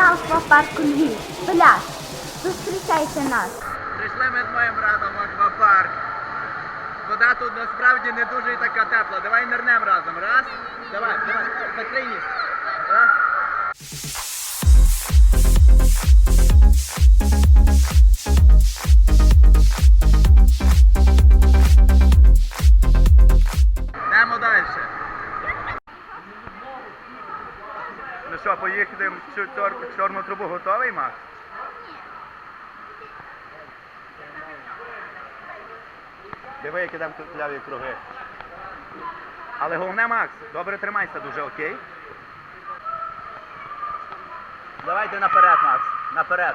ім'я аквапарку Львів. Пляж. Зустрічайте нас. Прийшли ми з моїм братом в аквапарк. Вода тут насправді не дуже і така тепла. Давай нирнем разом. Раз. Давай, давай, закрий. Раз. Що, поїхати в чор- чорну трубу готовий, Макс? Диви, які там кляві круги. Але головне, Макс, добре тримайся дуже, окей? Давайте наперед, Макс. Наперед.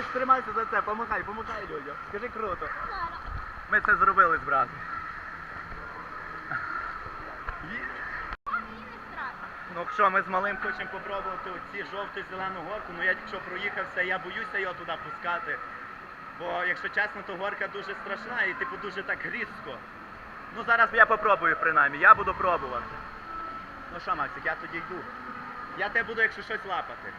Ти ж тримайся за це, помахай, помахай людям. Скажи круто. Ми це зробили з братом. Ну що, ми з малим хочемо попробувати оці жовту зелену горку, ну я якщо проїхався, я боюся його туди пускати. Бо, якщо чесно, то горка дуже страшна і типу дуже так різко. Ну зараз я попробую принаймні, я буду пробувати. Ну що, Максик, я тоді йду. Я тебе буду, якщо щось лапати.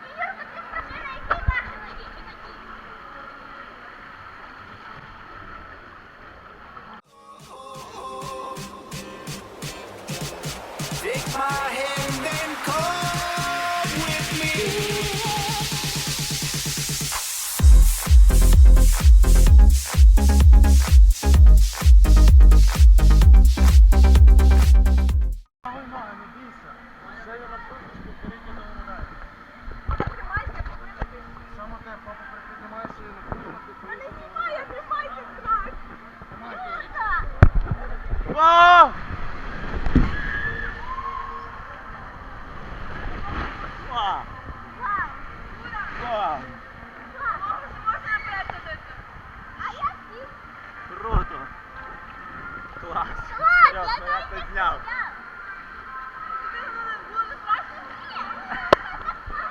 Це зняв.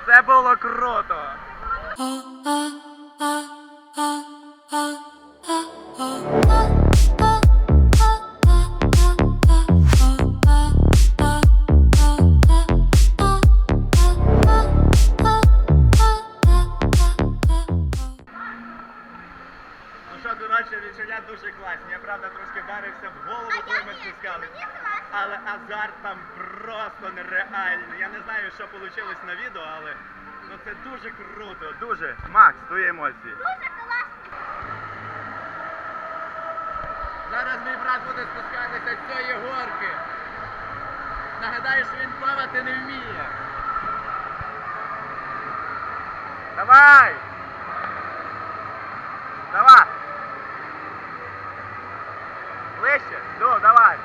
Це було круто! Відчуття дуже класні. Я правда трошки вдарився в голову, коли ми спускали. Але азарт там просто нереальний. Я не знаю, що вийшло на відео, але ну це дуже круто, дуже. Макс, твої емоції. Зараз мій брат буде спускатися з цієї горки. Нагадаю, що він плавати не вміє. Давай! Ближче! Ну, давай!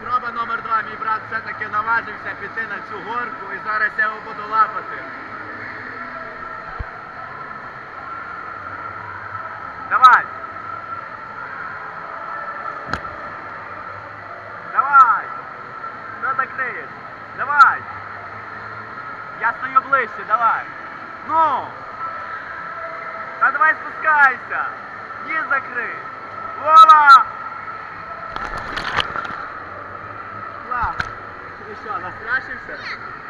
Спроба номер два. Мій брат все-таки наважився піти на цю горку і зараз я його буду лапати. Давай! Давай! Що так криєш? Давай! Я стою ближче, давай! Ну! Та давай спускайся! Ніс закрий! Вола! Клас! І що, настрашився?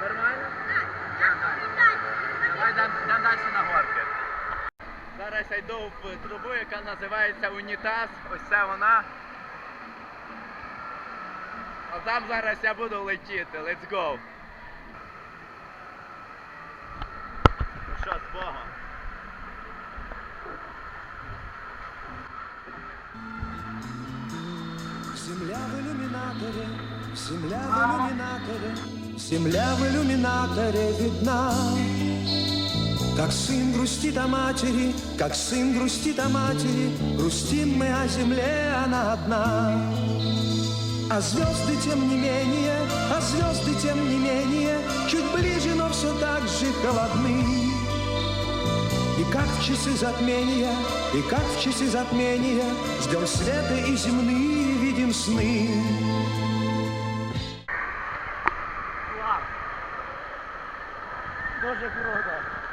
Нормально? Давай дам далі на горки. Зараз я йду в трубу, яка називається унітаз. Ось це вона. А там зараз я буду летіти. Let's go. Земля в иллюминаторе, земля в иллюминаторе видна. Как сын грустит о матери, как сын грустит о матери, грустим мы о земле, она одна. А звезды тем не менее, а звезды тем не менее, чуть ближе, но все так же холодны. И как в часы затмения, и как в часы затмения Ждем света и земные видим сны. 부러워다.